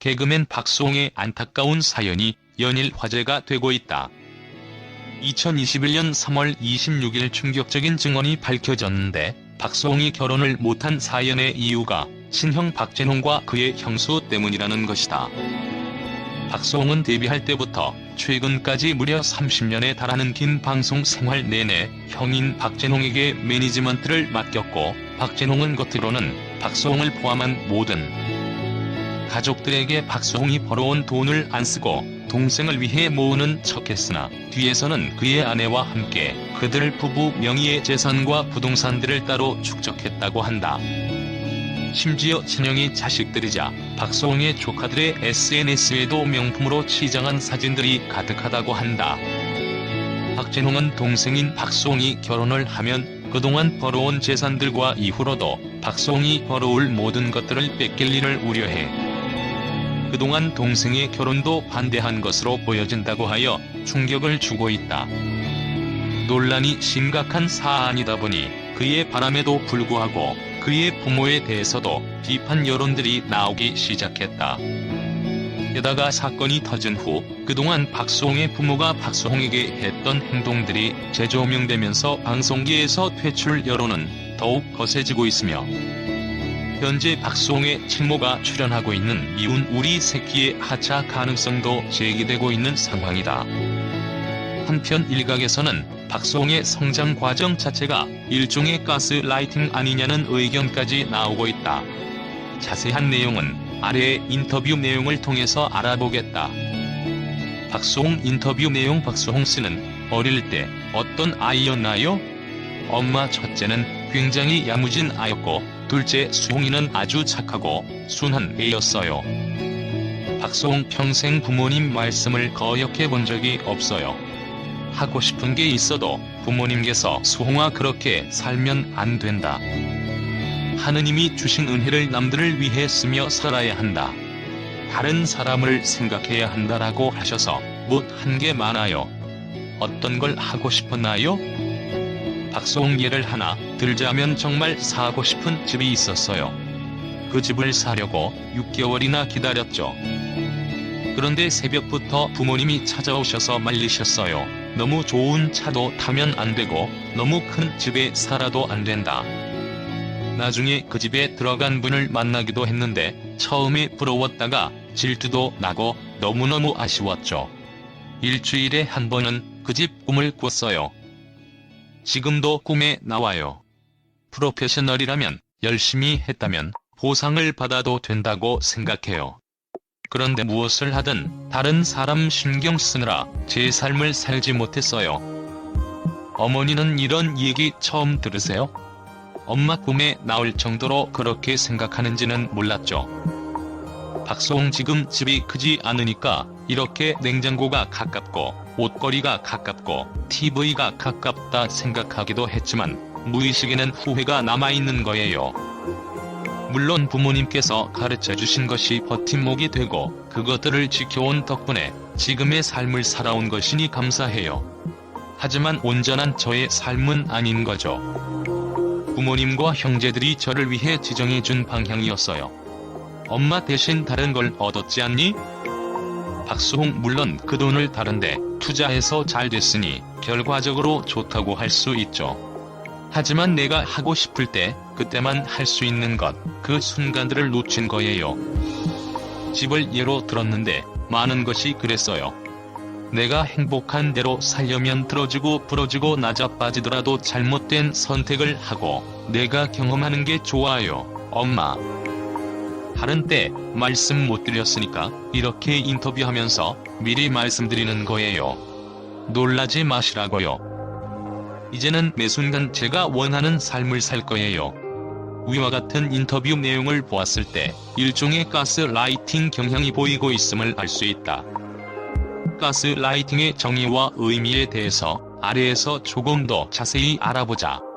개그맨 박수홍의 안타까운 사연이 연일 화제가 되고 있다. 2021년 3월 26일 충격적인 증언이 밝혀졌는데 박수홍이 결혼을 못한 사연의 이유가 친형 박재홍과 그의 형수 때문이라는 것이다. 박수홍은 데뷔할 때부터 최근까지 무려 30년에 달하는 긴 방송 생활 내내 형인 박재홍에게 매니지먼트를 맡겼고 박재홍은 겉으로는 박수홍을 포함한 모든 가족들에게 박수홍이 벌어온 돈을 안 쓰고 동생을 위해 모으는 척했으나 뒤에서는 그의 아내와 함께 그들 부부 명의의 재산과 부동산들을 따로 축적했다고 한다. 심지어 친형이 자식들이자 박수홍의 조카들의 SNS에도 명품으로 치장한 사진들이 가득하다고 한다. 박진홍은 동생인 박수홍이 결혼을 하면 그동안 벌어온 재산들과 이후로도 박수홍이 벌어올 모든 것들을 뺏길 일을 우려해 그동안 동생의 결혼도 반대한 것으로 보여진다고 하여 충격을 주고 있다. 논란이 심각한 사안이다 보니 그의 바람에도 불구하고 그의 부모에 대해서도 비판 여론들이 나오기 시작했다. 게다가 사건이 터진 후 그동안 박수홍의 부모가 박수홍에게 했던 행동들이 재조명되면서 방송계에서 퇴출 여론은 더욱 거세지고 있으며 현재 박수홍의 친모가 출연하고 있는 미운 우리 새끼의 하차 가능성도 제기되고 있는 상황이다. 한편 일각에서는 박수홍의 성장 과정 자체가 일종의 가스라이팅 아니냐는 의견까지 나오고 있다. 자세한 내용은 아래의 인터뷰 내용을 통해서 알아보겠다. 박수홍 인터뷰 내용 박수홍 씨는 어릴 때 어떤 아이였나요? 엄마 첫째는 굉장히 야무진 아였고 둘째 수홍이는 아주 착하고 순한 애였어요. 박수홍 평생 부모님 말씀을 거역해 본 적이 없어요. 하고 싶은 게 있어도 부모님께서 수홍아 그렇게 살면 안 된다. 하느님이 주신 은혜를 남들을 위해 쓰며 살아야 한다. 다른 사람을 생각해야 한다라고 하셔서 못 한 게 많아요. 어떤 걸 하고 싶었나요? 박수홍 예를 하나 들자면 정말 사고 싶은 집이 있었어요. 그 집을 사려고 6개월이나 기다렸죠. 그런데 새벽부터 부모님이 찾아오셔서 말리셨어요. 너무 좋은 차도 타면 안 되고 너무 큰 집에 살아도 안 된다. 나중에 그 집에 들어간 분을 만나기도 했는데 처음에 부러웠다가 질투도 나고 너무너무 아쉬웠죠. 일주일에 한 번은 그 집 꿈을 꿨어요. 지금도 꿈에 나와요. 프로페셔널이라면 열심히 했다면 보상을 받아도 된다고 생각해요. 그런데 무엇을 하든 다른 사람 신경 쓰느라 제 삶을 살지 못했어요. 어머니는 이런 얘기 처음 들으세요? 엄마 꿈에 나올 정도로 그렇게 생각하는지는 몰랐죠. 박수홍 지금 집이 크지 않으니까 이렇게 냉장고가 가깝고 옷걸이가 가깝고 TV가 가깝다 생각하기도 했지만 무의식에는 후회가 남아있는 거예요. 물론 부모님께서 가르쳐 주신 것이 버팀목이 되고 그것들을 지켜온 덕분에 지금의 삶을 살아온 것이니 감사해요. 하지만 온전한 저의 삶은 아닌 거죠. 부모님과 형제들이 저를 위해 지정해 준 방향이었어요. 엄마 대신 다른 걸 얻었지 않니? 박수홍 물론 그 돈을 다른데 투자해서 잘 됐으니 결과적으로 좋다고 할 수 있죠. 하지만 내가 하고 싶을 때 그때만 할 수 있는 것, 그 순간들을 놓친 거예요. 집을 예로 들었는데 많은 것이 그랬어요. 내가 행복한 대로 살려면 들어주고 부러지고 낮아빠지더라도 잘못된 선택을 하고 내가 경험하는 게 좋아요, 엄마. 다른 때 말씀 못 드렸으니까 이렇게 인터뷰하면서 미리 말씀드리는 거예요. 놀라지 마시라고요. 이제는 매 순간 제가 원하는 삶을 살 거예요. 위와 같은 인터뷰 내용을 보았을 때 일종의 가스라이팅 경향이 보이고 있음을 알 수 있다. 가스라이팅의 정의와 의미에 대해서 아래에서 조금 더 자세히 알아보자.